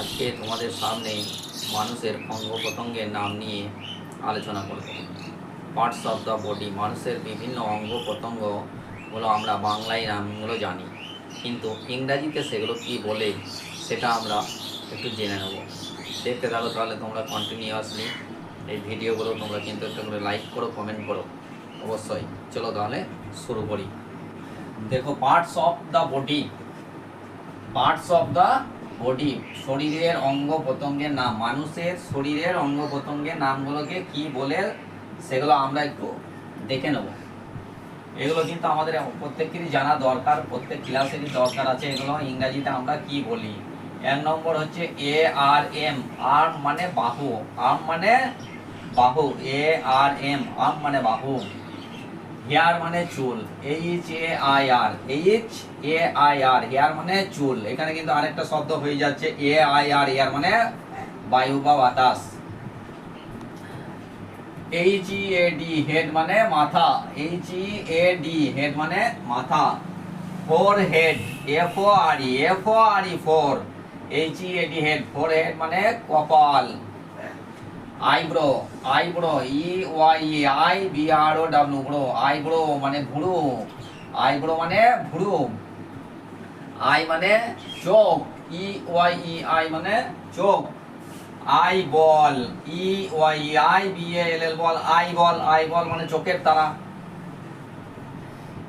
আজকে তোমাদের সামনে মানুষের অঙ্গ প্রত্যঙ্গের নাম নিয়ে আলোচনা করব। পার্টস অফ দ্য বডি মানুষের বিভিন্ন অঙ্গ প্রত্যঙ্গগুলো আমরা বাংলায় নামগুলো জানি। কিন্তু ইংরাজিতে সেগুলো কি বলে সেটা আমরা একটু জেনে নেব। দেখতে থাকো তাহলে তোমরা কন্টিনিউয়াসলি এই ভিডিওগুলো তোমরা কিন্তু একটু করে লাইক করো কমেন্ট করো। অবশ্যই, চলো তাহলে শুরু করি। দেখো parts of the body parts of the body শরীরের অঙ্গ প্রত্যঙ্গের নাম। মানুষের শরীরের অঙ্গ প্রত্যঙ্গের নামগুলোকে কি বলে, সেগুলো আমরা একটু দেখে নেব। এগুলো কিন্তু আমাদের প্রত্যেকেরই জানা দরকার, প্রত্যেক ক্লাসেরই দরকার আছে। এগুলো ইংরাজিতে আমরা কি বলি? এক নম্বর হচ্ছে এ আর এম আর্ম মানে বাহু। আর্ম মানে বাহু এ আর এম আর্ম মানে বাহু। হেয়ার মানে চুল H A I R H A I R hair মানে চুল। এখানে কিন্তু আরেকটা শব্দ হয়ে যাচ্ছে এ আই আর হেয়ার মানে বায়ু বা বাতাস। H E A D head মানে মাথা। H E A D head মানে মাথা। Forehead F O R E F O R E fore H E A D head forehead মানে কপাল। Eyebrow eyebrow E Y E eye B R O W brow eyebrow মানে ভুরু eyebrow মানে ভুরু I মানে চোখ ই ওয়াই ই আই মানে চোখ eyeball E Y I B A L L ball eyeball eyeball মানে চোখের তারা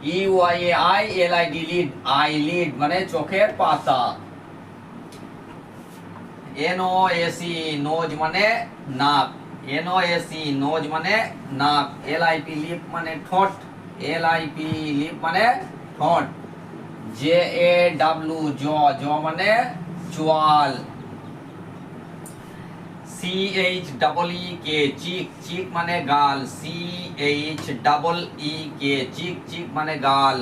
E Y A I L I D lid eyelid মানে চোখের পাতা। এন ও এসি নোজ মানে নাক এন ও এসি নোজ মানে নাক এল আই পি লিপ মানে ঠোঁট এল আই পি লিপ মানে ঠোঁট জে এ ডাব্লু জ জ মানে চোয়াল C H double E K cheek cheek মানে গাল C H double E K cheek cheek মানে গাল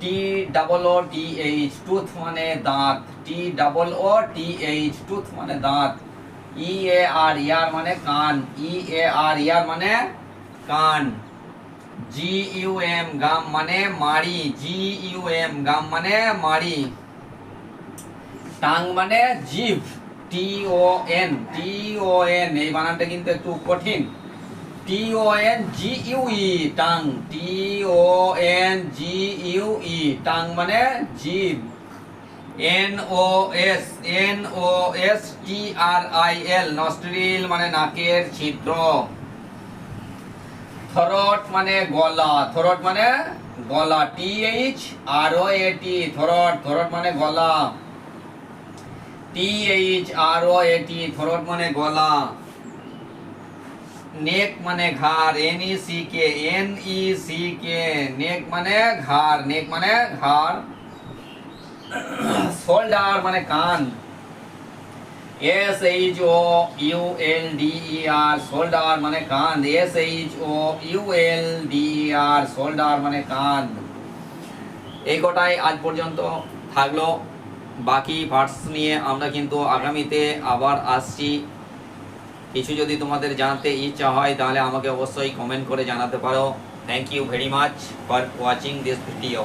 T double O T H tooth মানে দাঁত। T double O T H tooth মানে দাঁত। ই এ আর ইয়ার মানে কান। ই এ আর ইয়ার মানে কান। জি ইউ এম গাম মানে মাড়ি। জি ইউ এম গাম মানে মাড়ি। টাং মানে জিভ টি O N T O N এই বানানটা কিন্তু একটু কঠিন। T O N G U E tongue T O N G U E tongue মানে জিভ N O S N O S T R I L nostril মানে নাকের ছিদ্র থরট মানে গলা, থরট মানে গলা T H R O A টি থরট থরট মানে গলা T H R O A টি থরট মানে গলা। নেক মানে ঘাড় N E C K N E C K neck মানে ঘাড়, নেক মানে ঘাড়, শোল্ডার মানে কান S H O U L D E R shoulder মানে কান S H O U L D R shoulder মানে কান। এই কটাই আজ পর্যন্ত থাকল। বাকি পার্টস নিয়ে আমরা কিন্তু আগামীতে আবার আসছি। কিছু যদি তোমাদের জানতে ইচ্ছা হয়, তাহলে আমাকে অবশ্যই কমেন্ট করে জানাতে পারো। Thank you very much for watching this video